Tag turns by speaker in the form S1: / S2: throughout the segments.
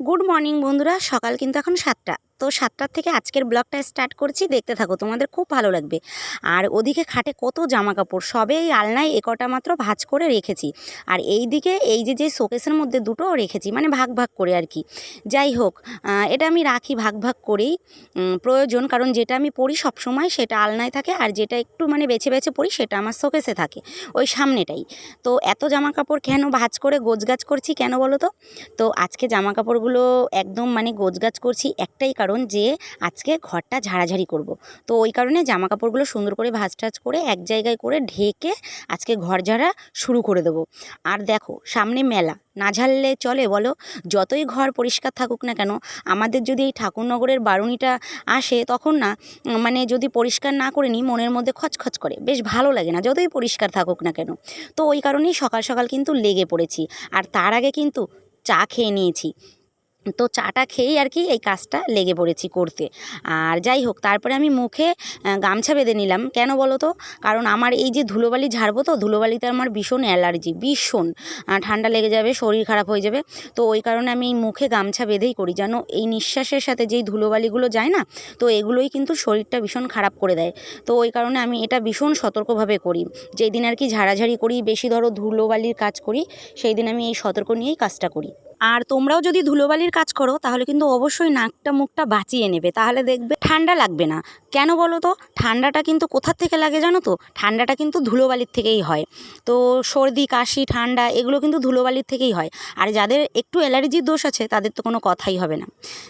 S1: Good morning বন্ধুরা সকাল কিন্তু এখন সাতটা। তো সাতটার থেকে আজকের ব্লগটা স্টার্ট করছি। দেখতে থাকো, তোমাদের খুব ভালো লাগবে। আর ওদিকে খাটে কত জামা কাপড় সবে এই আলনায় একটা মাত্র ভাজ করে রেখেছি। আর এই দিকে এই যে যে শোকেসের মধ্যে দুটো রেখেছি মানে ভাগ ভাগ করে আর কি। যাই হোক এটা আমি রাখি ভাগ ভাগ করেই প্রয়োজন। কারণ যেটা আমি পরি সবসময় সেটা আলনায় থাকে, আর যেটা একটু মানে বেছে বেছে পরি সেটা আমার শোকেসে থাকে, ওই সামনেটাই। তো এত জামা কাপড় কেন ভাজ করে গোছগাছ করছি কেন বলো তো? তো আজকে জামা কাপড়গুলো একদম মানে গোছগাছ করছি, একটাই কারণ যে আজকে ঘরটা ঝাড়াঝাড়ি করব। তো ওই কারণে জামা কাপড়গুলো সুন্দর করে ভাজ টাজ করে এক জায়গায় করে ঢেকে আজকে ঘর ঝাড়া শুরু করে দেবো। আর দেখো, সামনে মেলা। না ঝাড়লে চলে বলো? যতই ঘর পরিষ্কার থাকুক না কেন, আমাদের যদি এই ঠাকুরনগরের বারুনিটা আসে, তখন না মানে যদি পরিষ্কার না করে নিই, মনের মধ্যে খচখচ করে। বেশ ভালো লাগে না, যতই পরিষ্কার থাকুক না কেন। তো ওই কারণেই সকাল সকাল কিন্তু লেগে পড়েছি। আর তার আগে কিন্তু চা খেয়ে নিয়েছি। তো চাটা খেয়েই আর কি এই কাজটা লেগে পড়েছি করতে। আর যাই হোক, তারপরে আমি মুখে গামছা বেঁধে নিলাম। কেন বলো তো? কারণ আমার এই যে ধুলোবালি ঝাড়বো তো, ধুলোবালিতে আমার ভীষণ অ্যালার্জি, ভীষণ। ঠান্ডা লেগে যাবে, শরীর খারাপ হয়ে যাবে। তো ওই কারণে আমি এই মুখে গামছা বেঁধেই করি। যেন এই নিঃশ্বাসের সাথে যেই ধুলোবালিগুলো যায় না, তো এগুলোই কিন্তু শরীরটা ভীষণ খারাপ করে দেয়। তো ওই কারণে আমি এটা ভীষণ সতর্কভাবে করি। যেই দিন আর কি ঝাড়াঝাড়ি করি, বেশি ধরো ধুলোবালির কাজ করি, সেই দিন আমি এই সতর্ক নিয়েই কাজটা করি। আর তোমরাও যদি ধুলোবালির কাজ করো, তাহলে কিন্তু অবশ্যই নাকটা মুখটা বাঁচিয়ে নেবে। তাহলে দেখবে ঠান্ডা লাগবে না। কেন বলো তো? ঠান্ডাটা কিন্তু কোথার থেকে লাগে জানো তো? ঠান্ডাটা কিন্তু ধুলোবালির থেকেই হয়। তো সর্দি, কাশি, ঠান্ডা এগুলো কিন্তু ধুলোবালির থেকেই হয়। আর যাদের একটু অ্যালার্জির দোষ আছে, তাদের তো কোনো কথাই হবে না।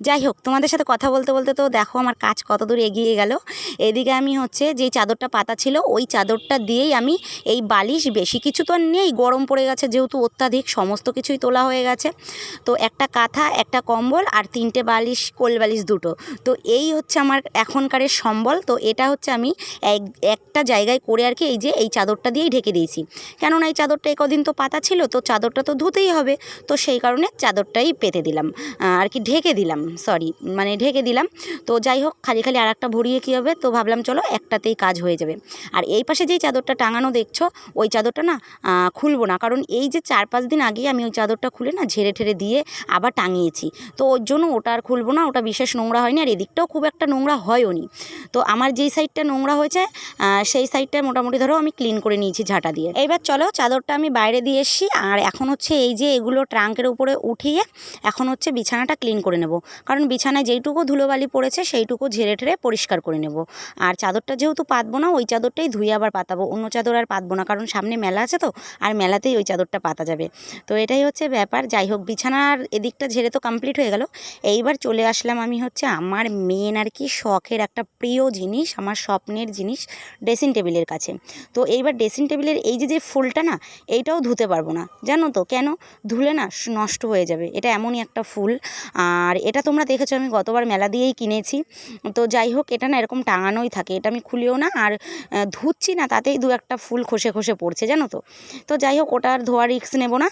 S1: যাই হোক, তোমাদের সাথে কথা বলতে বলতে তো দেখো আমার কাজ কত দূর এগিয়ে গেল। এদিকে আমি হচ্ছে যেই চাদরটা পাতা ছিল, ওই চাদরটা দিয়েই আমি এই বালিশ, বেশি কিছু তো আর নেই, গরম পড়ে গেছে যেহেতু অত্যাধিক, সমস্ত কিছুই তোলা হয়ে গেছে। তো একটা কাঁথা, একটা কম্বল আর তিনটে বালিশ, কোল বালিশ দুটো। তো এই হচ্ছে আমার এখনকারের সম্বল। তো এটা হচ্ছে আমি এক, একটা জায়গায় করে আর কি এই যে এই চাদরটা দিয়েই ঢেকে দিয়েছি। কেননা এই চাদরটা এই কদিন তো পাতা ছিল, তো চাদরটা তো ধুতেই হবে। তো সেই কারণে চাদরটাই পেতে দিলাম। আর কি ঢেকে দিলাম সরি মানে ঢেকে দিলাম। তো যাই হোক, খালি খালি আর একটা ভরিয়ে কী হবে? তো ভাবলাম চলো একটাতেই কাজ হয়ে যাবে। আর এই পাশে যেই চাদরটা টাঙানো দেখছ, ওই চাদরটা না খুলবো না। কারণ এই যে চার পাঁচ দিন আগেই আমি ওই চাদরটা খুলে না ঝেড়ে ঠেড়ে দিয়ে আবার টাঙিয়েছি। তো ওর জন্য ওটা আর খুলবো না, ওটা বিশেষ নোংরা হয়নি আর এদিকটাও খুব একটা নোংরা হয়ও নি তো আমার যেই সাইডটা নোংরা হয়েছে সেই সাইডটা মোটামুটি ধরো আমি ক্লিন করে নিয়েছি ঝাঁটা দিয়ে। এইবার চলো চাদরটা আমি বাইরে দিয়ে এসেছি, আর এখন হচ্ছে এই যে এগুলো ট্রাঙ্কের উপরে উঠিয়ে এখন হচ্ছে বিছানাটা ক্লিন করে নেব। কারণ বিছানায় যেইটুকু ধুলোবালি পড়েছে, সেইটুকু ঝেড়ে ঠেড়ে পরিষ্কার করে নেব। আর চাদরটা যেহেতু পাতবো না, ওই চাদরটাই ধুয়ে আবার পাতাবো। অন্য চাদর আর পাতবো না, কারণ সামনে মেলা আছে তো, আর মেলাতেই ওই চাদরটা পাতা যাবে। তো এটাই হচ্ছে ব্যাপার, যাই হোক বিছানার এদিকটা ঝেড়ে তো কমপ্লিট হয়ে গেল। এইবার চলে আসলাম আমি হচ্ছে আমার মেন আর কি শখের একটা প্রিয় জিনিস, আমার স্বপ্নের জিনিস ড্রেসিং টেবিলের কাছে। তো এইবার ড্রেসিং টেবিলের এই যে যে ফুলটা না, এইটাও ধুতে পারব না। জানো তো, কেন? ধুলে না নষ্ট হয়ে যাবে। এটা এমনই একটা ফুল। আর এটা তোমরা দেখেছ, আমি গতবার মেলা দিয়েই কিনেছি। তো যাই হোক, এটা না এরকম টাঙানোই থাকে। এটা আমি খুলিও না, আর ধুচ্ছি না, তাতেই দু একটা ফুল খসে খসে পড়ছে, জানো তো। তো যাই হোক, ওটা আর ধোয়া রিক্স নেব না।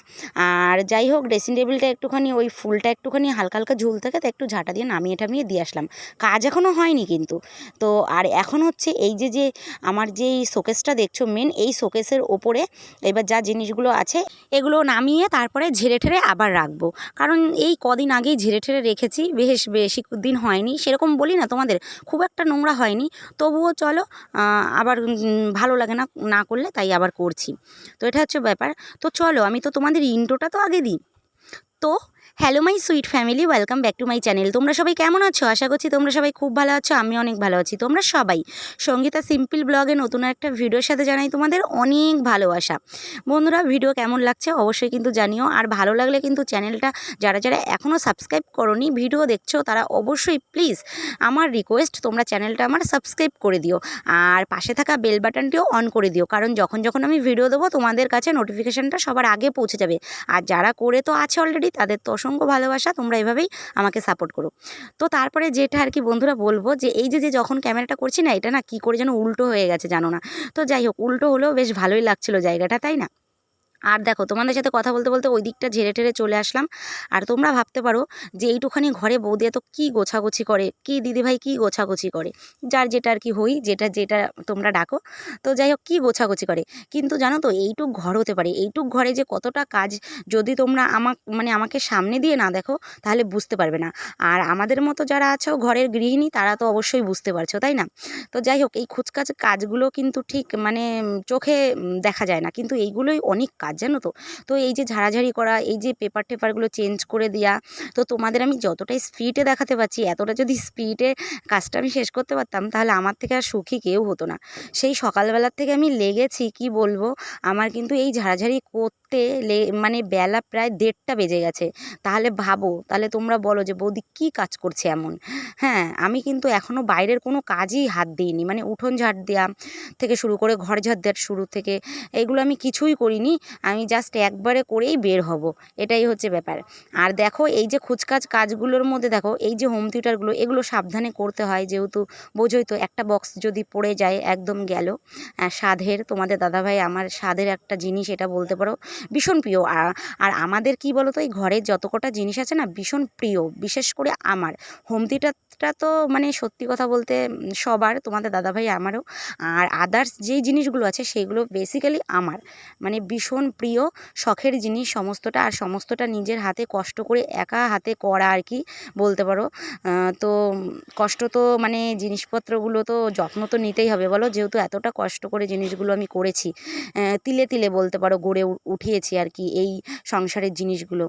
S1: আর যাই হোক ড্রেসিং টেবিলটা একটুখানি, ওই ফুলটা একটুখানি হালকা হালকা ঝুল থাকে, তো একটু ঝাঁটা দিয়ে নামিয়ে টামিয়ে দিয়ে আসলাম। কাজ এখনও হয়নি কিন্তু। তো আর এখন হচ্ছে এই যে যে আমার যে এই শোকেসটা দেখছ মেন এই শোকেসের ওপরে এবার যা জিনিসগুলো আছে, এগুলো নামিয়ে তারপরে ঝেড়ে ঠেড়ে আবার রাখব। কারণ এই কদিন আগেই ঝেড়ে ঠেড়ে রেখেছি, বেশ, বেশি দিন হয়নি। সেরকম বলি না তোমাদের, খুব একটা নোংরা হয়নি। তবুও চলো আবার ভালো লাগে না না করলে তাই আবার করছি। তো এটা হচ্ছে ব্যাপার। তো চলো, আমি তো তোমাদের ইন্টোটা তো আগে দিই। তো hello my sweet family welcome back to my channel তোমরা সবাই কেমন আছো? আশা করছি তোমরা সবাই খুব ভালো আছো, আমি অনেক ভালো আছি। তোমরা সবাই সঙ্গীতা সিম্পল ব্লগে নতুন একটা ভিডিওর সাথে জানাই তোমাদের অনেক ভালোবাসা। বন্ধুরা, ভিডিও কেমন লাগছে অবশ্যই কিন্তু জানিও। আর ভালো লাগলে কিন্তু চ্যানেলটা যারা যারা এখনও সাবস্ক্রাইব করনি, ভিডিও দেখছ, তারা অবশ্যই প্লিজ আমার রিকোয়েস্ট তোমরা চ্যানেলটা আমার সাবস্ক্রাইব করে দিও। আর পাশে থাকা বেল বাটনটিও অন করে দিও। কারণ যখন যখন আমি ভিডিও দেবো, তোমাদের কাছে নোটিফিকেশানটা সবার আগে পৌঁছে যাবে। আর যারা করে তো আছে অলরেডি তাদের তো অসংখ্য ভালোবাসা, তোমরা এভাবেই আমাকে সাপোর্ট করো। তো তারপরে যেটা আর কি বন্ধুরা বলব যে, এই যে যে যখন ক্যামেরাটা করছি না, এটা না কী করে যেন উল্টো হয়ে গেছে জানো না। তো যাই হোক, উল্টো হলেও বেশ ভালোই লাগছিল জায়গাটা, তাই না? আর দেখো, তোমাদের সাথে কথা বলতে বলতে ওই দিকটা ঝেড়ে টেরে চলে আসলাম। আর তোমরা ভাবতে পারো যে এইটুখানি ঘরে বৌদি এত কী গোছাগুছি করে, কী দিদিভাই কী গোছাগুছি করে। যার যেটা আর কি হই, যেটা যেটা তোমরা ডাকো, তো যাই হোক, কী গোছাগুছি করে। কিন্তু জানো তো, এইটুক ঘর হতে পারে। এইটুক ঘরে যে কতটা কাজ যদি তোমরা আমাক মানে আমাকে সামনে দিয়ে না দেখো, তাহলে বুঝতে পারবে না। আর আমাদের মতো যারা আছো ঘরের গৃহিণী, তারা তো অবশ্যই বুঝতে পারছ, তাই না? তো যাই হোক, এই খুচকাচ কাজগুলো কিন্তু ঠিক মানে চোখে দেখা যায় না। কিন্তু এইগুলোই অনেক কাজ। জানো তো? তো এই যে ঝাড়াঝাড়ি করা, এই যে পেপার টেপারগুলো চেঞ্জ করে দেওয়া তো তোমাদের আমি যতটা স্পিডে দেখাতে পারছি, এতটা যদি স্পিডে কাজটা আমি শেষ করতে পারতাম, তাহলে আমার থেকে আর সুখী কেউ হতো না। সেই সকালবেলার থেকে আমি লেগেছি, কি বলব? আমার কিন্তু এই ঝাড়াঝাড়ি করতে লে মানে বেলা প্রায় দেড়টা বেজে গেছে। তাহলে ভাবো, তাহলে তোমরা বলো যে, বৌদি কী কাজ করছে এমন? হ্যাঁ আমি কিন্তু এখনও বাইরের কোনো কাজই হাত দিইনি। মানে উঠোন ঝাড় দেওয়া থেকে শুরু করে ঘর ঝাড় দেওয়ার শুরু থেকে এগুলো আমি কিছুই করিনি। আমি জাস্ট একবারে করেই বের হব। এটাই হচ্ছে ব্যাপার। আর দেখো, এই যে খুচকাচ কাজগুলোর মধ্যে দেখো, এই যে হোম থিয়েটারগুলো এগুলো সাবধানে করতে হয়। যেহেতু বোঝোই তো, একটা বক্স যদি পড়ে যায়, একদম গেল। স্বাদের তোমাদের দাদাভাই, আমার স্বাদের একটা জিনিস, এটা বলতে পারো। ভীষণ প্রিয়। আর আমাদের কি বলতো, এই ঘরের যত কটা জিনিস আছে না, ভীষণ প্রিয়। বিশেষ করে আমার। হোম থিয়েটারটা তো মানে সত্যি কথা বলতে সবার, তোমাদের দাদাভাই আমারও। আর আদার্স যেই জিনিসগুলো আছে সেগুলো বেসিক্যালি আমার। মানে ভীষণ প্রিয়, শখের জিনিস সমস্তটা। আর সমস্তটা নিজের হাতে কষ্ট করে একা হাতে করা আর কি, বলতে পারো। তো কষ্ট তো মানে জিনিসপত্রগুলো তো যত্ন তো নিতেই হবে বলো। যেহেতু এতটা কষ্ট করে জিনিসগুলো আমি করেছি তিলে তিলে বলতে পারো গড়ে উঠিয়েছি আর কি এই সংসারের জিনিসগুলো।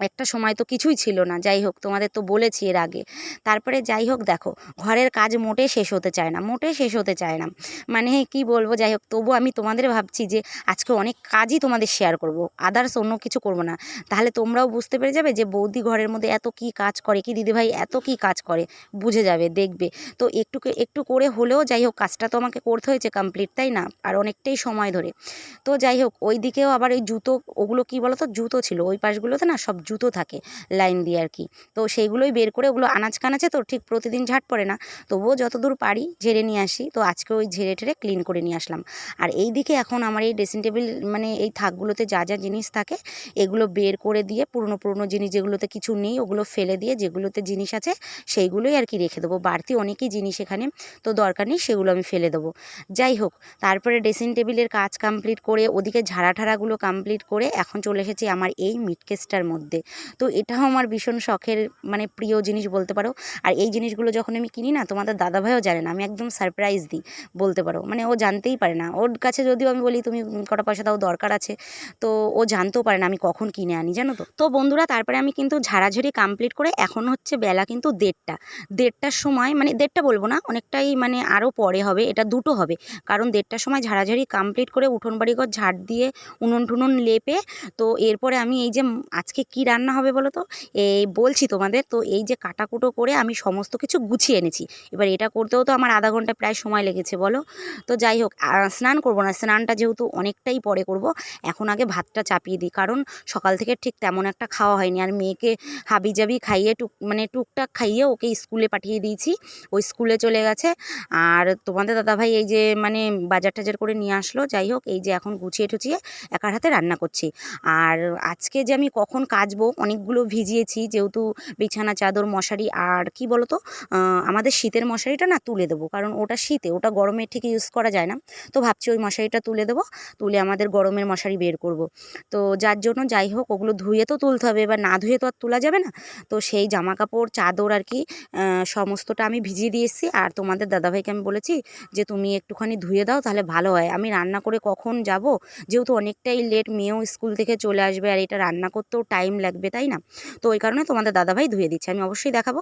S1: একটা সময় তো কিছুই ছিল না। যাই হোক তোমাদের তো বলেছি এর আগে। তারপরে যাই হোক দেখো, ঘরের কাজ মোটে শেষ হতে চায় না মোটে শেষ হতে চায় না। মানে কি বলব যাই হোক তবু আমি তোমাদের ভাবছি যে, আজকে অনেক কাজই তোমাদের শেয়ার করব আদার্স অন্য কিছু করব না। তাহলে তোমরাও বুঝতে পেরে যাবে যে, বৌদি ঘরের মধ্যে এত কি কাজ করে, কি দিদিভাই এত কি কাজ করে, বুঝে যাবে, দেখবে। তো একটু একটু করে হলেও যাই হোক কাজটা তো আমাকে করতে হয়েছে কমপ্লিট তাই না? আর অনেকটাই সময় ধরে। তো যাই হোক ওই দিকেও আবার ওই জুতো, ওগুলো কি বলো তো জুতো ছিল, ওই পাশগুলোতে না সব জুতো থাকে লাইন দিয়ে আর কি। তো সেইগুলোই বের করে ওগুলো আনাজ কানাচে তো ঠিক প্রতিদিন ঝাট পড়ে না। তবুও যতদূর পারি ঝেড়ে নিয়ে আসি। তো আজকে ওই ঝেড়ে টেরে ক্লিন করে নিয়ে আসলাম। আর এই দিকে এখন আমার এই ড্রেসিং টেবিল মানে এই থাকগুলোতে যা যা জিনিস থাকে, এগুলো বের করে দিয়ে পুরনো পুরনো জিনিস যেগুলোতে কিছু নেই, ওগুলো ফেলে দিয়ে যেগুলোতে জিনিস আছে, সেইগুলোই আর কি রেখে দেবো। বাড়তি অনেকই জিনিস এখানে তো দরকার নেই, সেগুলো আমি ফেলে দেবো। যাই হোক, তারপরে ড্রেসিং টেবিলের কাজ কমপ্লিট করে, ওদিকে ঝাড়া ঠাড়াগুলো কমপ্লিট করে এখন চলে এসেছি আমার এই মিট কেসটার মধ্যে তো এটাও আমার ভীষণ শখের মানে প্রিয় জিনিস বলতে পারো। আর এই জিনিসগুলো যখন আমি কিনি না, তোমাদের দাদাভাইও জানে না, আমি একদম সারপ্রাইজ দিই বলতে পারো। মানে ও জানতেই পারে না। ওর কাছে যদিও আমি বলি, তুমি কটা পয়সা দাও, দরকার আছে। তো ও জানতেও পারে না আমি কখন কিনে আনি, জানো তো? তো বন্ধুরা, তারপরে আমি কিন্তু ঝাড়াঝাড়ি কমপ্লিট করে এখন হচ্ছে বেলা কিন্তু দেড়টা। দেড়টার সময় মানে দেড়টা বলব না, অনেকটাই মানে আরও পরে হবে, এটা দুটো হবে। কারণ দেড়টার সময় ঝাড়াঝাড়ি কমপ্লিট করে উঠোন বাড়িঘর ঝাড় দিয়ে উনুন টুনুন লেপে, তো এরপরে আমি এই যে আজকে কি রান্না হবে বলো তো? এই বলছি তোমাদের, তো এই যে কাটাকুটো করে আমি সমস্ত কিছু গুছিয়ে এনেছি। এবার এটা করতেও তো আমার আধা ঘণ্টা প্রায় সময় লেগেছে বলো? তো যাই হোক স্নান করব না, স্নানটা যেহেতু অনেকটাই পরে করব, এখন আগে ভাতটা চাপিয়ে দিই। কারণ সকাল থেকে ঠিক তেমন একটা খাওয়া হয়নি। আর মেয়েকে হাবি জাবি খাইয়ে টুক মানে টুকটাক খাইয়ে ওকে স্কুলে পাঠিয়ে দিয়েছি। ওই স্কুলে চলে গেছে। আর তোমাদের দাদাভাই এই যে মানে বাজার টাজার করে নিয়ে আসলো। যাই হোক, এই যে এখন গুছিয়ে টুছিয়ে একার হাতে রান্না করছি। আর আজকে যে আমি কখন কাচবো অনেকগুলো ভিজিয়েছি যেহেতু বিছানা, চাদর, মশারি আর কি বলো তো আমাদের শীতের মশারিটা না তুলে দেবো, কারণ ওটা শীতে, ওটা গরমে ঠিক ইউজ করা যায় না। তো ভাবছি ওই মশারিটা তুলে দেবো, তুলে আমাদের গরমের মশারি বের করব। তো যার জন্য যাই হোক, ওগুলো ধুয়ে তো তুলতে হবে, এবার না ধুয়ে তো আর তোলা যাবে না। তো সেই জামা কাপড় চাদর আর কি সমস্তটা আমি ভিজিয়ে দিয়ে এসেছি। আর তোমাদের দাদাভাইকে আমি বলেছি যে, তুমি একটুখানি ধুয়ে দাও, তাহলে ভালো হয়। আমি রান্না করে কখন যাব? যেহেতু অনেকটাই লেট মেয়েও স্কুল থেকে চলে আসবে, আর এটা রান্না করতেও টাইম লাগবে, তাই না? তো ওই কারণে তোমাদের দাদাভাই ধুয়ে দিচ্ছে, আমি অবশ্যই দেখাবো।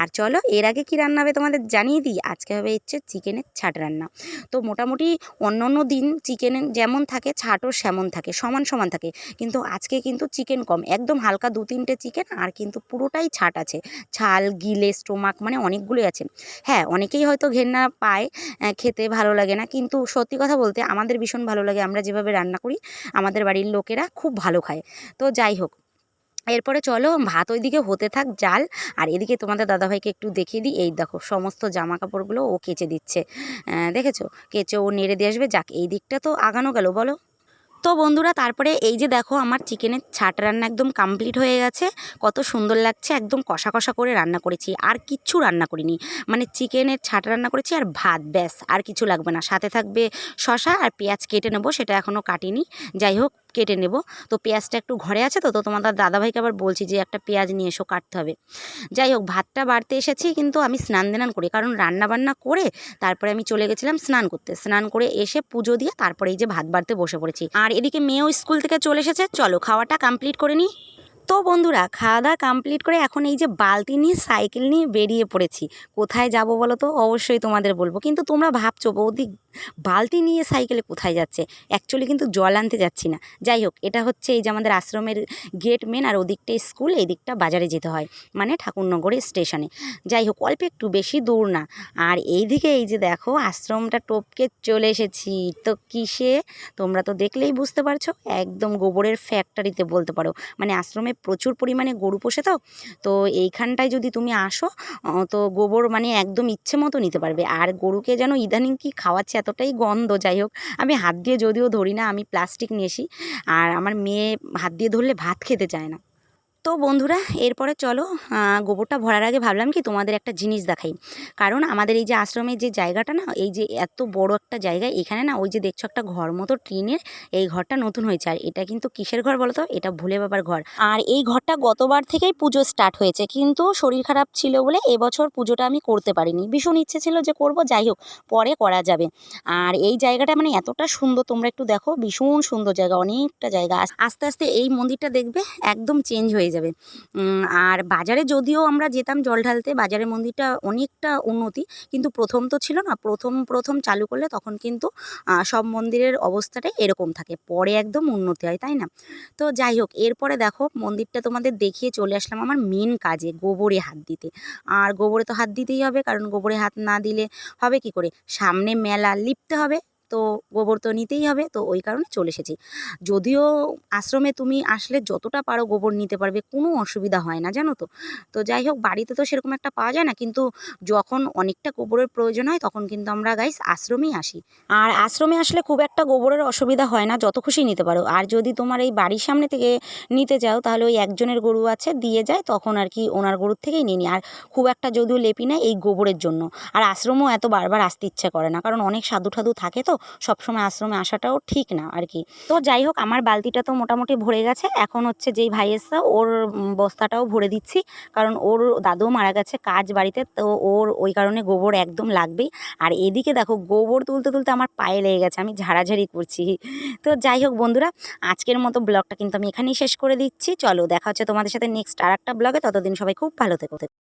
S1: আর চলো, এর আগে কী রান্না হবে তোমাদের জানিয়ে দিই? আজকে হবে হচ্ছে চিকেনের ছাট রান্না। তো মোটামুটি অন্য অন্য দিন চিকেন যেমন থাকে, ছাটও সেমন থাকে, সমান সমান থাকে। কিন্তু আজকে কিন্তু চিকেন কম, একদম হালকা দু তিনটে চিকেন আর কিন্তু পুরোটাই ছাট আছে। ছাল, গিলে, স্টোমাক মানে অনেকগুলোই আছে। হ্যাঁ অনেকেই হয়তো ঘেন্না পায় খেতে ভালো লাগে না, কিন্তু সত্যি কথা বলতে আমাদের ভীষণ ভালো লাগে। আমরা যেভাবে রান্না করি, আমাদের বাড়ির লোকেরা খুব ভালো খায়। তো যাই হোক এরপরে চলো ভাত ওইদিকে হতে থাক, জাল। আর এদিকে তোমাদের দাদাভাইকে একটু দেখিয়ে দিই। এই দেখো, সমস্ত জামা কাপড়গুলো ও কেচে দিচ্ছে। দেখেছ? কেচে ও নেড়ে দিয়ে আসবে। যাক, এই দিকটা তো আগানো গেল, বলো। তো বন্ধুরা, তারপরে এই যে দেখো, আমার চিকেনের ছাট রান্না একদম কমপ্লিট হয়ে গেছে। কত সুন্দর লাগছে, একদম কষা কষা করে রান্না করেছি। আর কিচ্ছু রান্না করিনি। মানে চিকেনের ছাট রান্না করেছি আর ভাত, ব্যাস, আর কিছু লাগবে না। সাথে থাকবে শশা আর পেঁয়াজ কেটে নেব, সেটা এখনও কাটিনি। যাই হোক কেটে নেব। তো পেঁয়াজটা একটু ঘরে আছে তো তো তোমাদের দাদাভাইকে আবার বলছি যে একটা পেঁয়াজ নিয়ে এসো, কাটতে হবে। যাই হোক, ভাতটা বাড়তে এসেছি, কিন্তু আমি স্নান দেনান করি, কারণ রান্না বান্না করে তারপরে আমি চলে গেছিলাম স্নান করতে। স্নান করে এসে পুজো দিয়ে তারপরে এই যে ভাত বাড়তে বসে পড়েছি। আর এদিকে মেয়েও স্কুল থেকে চলে এসেছে, চলো খাওয়াটা কমপ্লিট করে নিই। তো বন্ধুরা খাওয়া দাওয়া কমপ্লিট করে এখন এই যে বালতি নিয়ে, সাইকেল নিয়ে বেরিয়ে পড়েছি। কোথায় যাব বলো তো? অবশ্যই তোমাদের বলব। কিন্তু তোমরা ভাবছ, বৌদি বালতি নিয়ে সাইকেলে কোথায় যাচ্ছে? অ্যাকচুয়ালি কিন্তু জল আনতে যাচ্ছি না। যাই হোক, এটা হচ্ছে এই যে আমাদের আশ্রমের গেট মেন আর ওদিকটা স্কুল এই দিকটা বাজারে যেতে হয় মানে ঠাকুরনগরের স্টেশনে যাই হোক, অল্প একটু বেশি দূর না। আর এইদিকে এই যে দেখো, আশ্রমটা টপকে চলে এসেছি। তো কিসে? তোমরা তো দেখলেই বুঝতে পারছ, একদম গোবরের ফ্যাক্টরিতে বলতে পারো। মানে আশ্রমে প্রচুর পরিমাণে গরু পোষে তো? তো এইখানটায় যদি তুমি আসো তো গোবর মানে একদম ইচ্ছে মতো নিতে পারবে। আর গরুকে যেন ইদানিং কি খাওয়াচ্ছে এতটাই গন্ধ, যাই হোক। আমি হাত দিয়ে যদিও ধরি না, আমি প্লাস্টিক নিয়ে আসি আর আমার মেয়ে হাত দিয়ে ধরলে ভাত খেতে চায় না। তো বন্ধুরা, এরপরে চলো গোবরটা ভরার আগে ভাবলাম কি তোমাদের একটা জিনিস দেখাই। কারণ আমাদের এই যে আশ্রমের যে জায়গাটা না, এই যে এত বড় একটা জায়গা, এখানে না ওই যে দেখছ একটা ঘর মতো টিনের এই ঘরটা নতুন হয়েছে। আর এটা কিন্তু কিসের ঘর বলো তো এটা ভুলে বাবার ঘর। আর এই ঘরটা গতবার থেকেই পুজো স্টার্ট হয়েছে, কিন্তু শরীর খারাপ ছিল বলে এবছর পুজোটা আমি করতে পারিনি। ভীষণ ইচ্ছে ছিল যে করব, যাই হোক, পরে করা যাবে। আর এই জায়গাটা মানে এতটা সুন্দর, তোমরা একটু দেখো, ভীষণ সুন্দর জায়গা, অনেকটা জায়গা। আস্তে আস্তে এই মন্দিরটা দেখবে, একদম চেঞ্জ হয়ে যাবে। আর বাজারে যদিও আমরা যেতাম জল ঢালতে, বাজারের মন্দিরটা অনেকটা উন্নতি, কিন্তু প্রথম তো ছিল না। প্রথম প্রথম চালু করলে তখন কিন্তু সব মন্দিরের অবস্থাটাই এরকম থাকে। পরে একদম উন্নতি হয়, তাই না? তো যাই হোক, এরপরে দেখো, মন্দিরটা তোমাদের দেখিয়ে চলে আসলাম আমার মেন কাজে, গোবরে হাত দিতে। আর গোবরে তো হাত দিতেই হবে, কারণ গোবরে হাত না দিলে হবে কি করে? সামনে মেলা লিপতে হবে তো গোবর তো নিতেই হবে, তো ওই কারণে চলে এসেছি। যদিও আশ্রমে তুমি আসলে যতটা পারো গোবর নিতে পারবে, কোনো অসুবিধা হয় না, জানো তো? তো যাই হোক, বাড়িতে তো সেরকম একটা পাওয়া যায় না, কিন্তু যখন অনেকটা গোবরের প্রয়োজন হয়, তখন কিন্তু আমরা গাইস আশ্রমেই আসি। আর আশ্রমে আসলে খুব একটা গোবরের অসুবিধা হয় না, যত খুশি নিতে পারো। আর যদি তোমার এই বাড়ির সামনে থেকে নিতে চাও, তাহলে ওই একজনের গরু আছে, দিয়ে যায়, তখন আর কি ওনার গরুর থেকেই নিয়ে নিই। আর খুব একটা যদিও লেপি না এই গোবরের জন্য। আর আশ্রমও এত বারবার আসতে ইচ্ছে করে না, কারণ অনেক সাধু ঠাধু থাকে তো সবসময় আশ্রমে আসাটাও ঠিক না আর কি। তো যাই হোক, আমার বালতিটা তো মোটামুটি ভরে গেছে। এখন হচ্ছে যেই ভাই এসছে, ওর বস্তাটাও ভরে দিচ্ছি। কারণ ওর দাদু মারা গেছে কাজ বাড়িতে, তো ওর ওই কারণে গোবর একদম লাগবেই। আর এদিকে দেখো, গোবর তুলতে তুলতে আমার পায়ে লেগে গেছে, আমি ঝাড়াঝাড়ি করছি। তো যাই হোক বন্ধুরা, আজকের মতো ব্লগটা কিন্তু আমি এখানেই শেষ করে দিচ্ছি। চলো, দেখা হচ্ছে তোমাদের সাথে নেক্সট আর একটা ব্লগে। ততদিন সবাই খুব ভালো থেকো।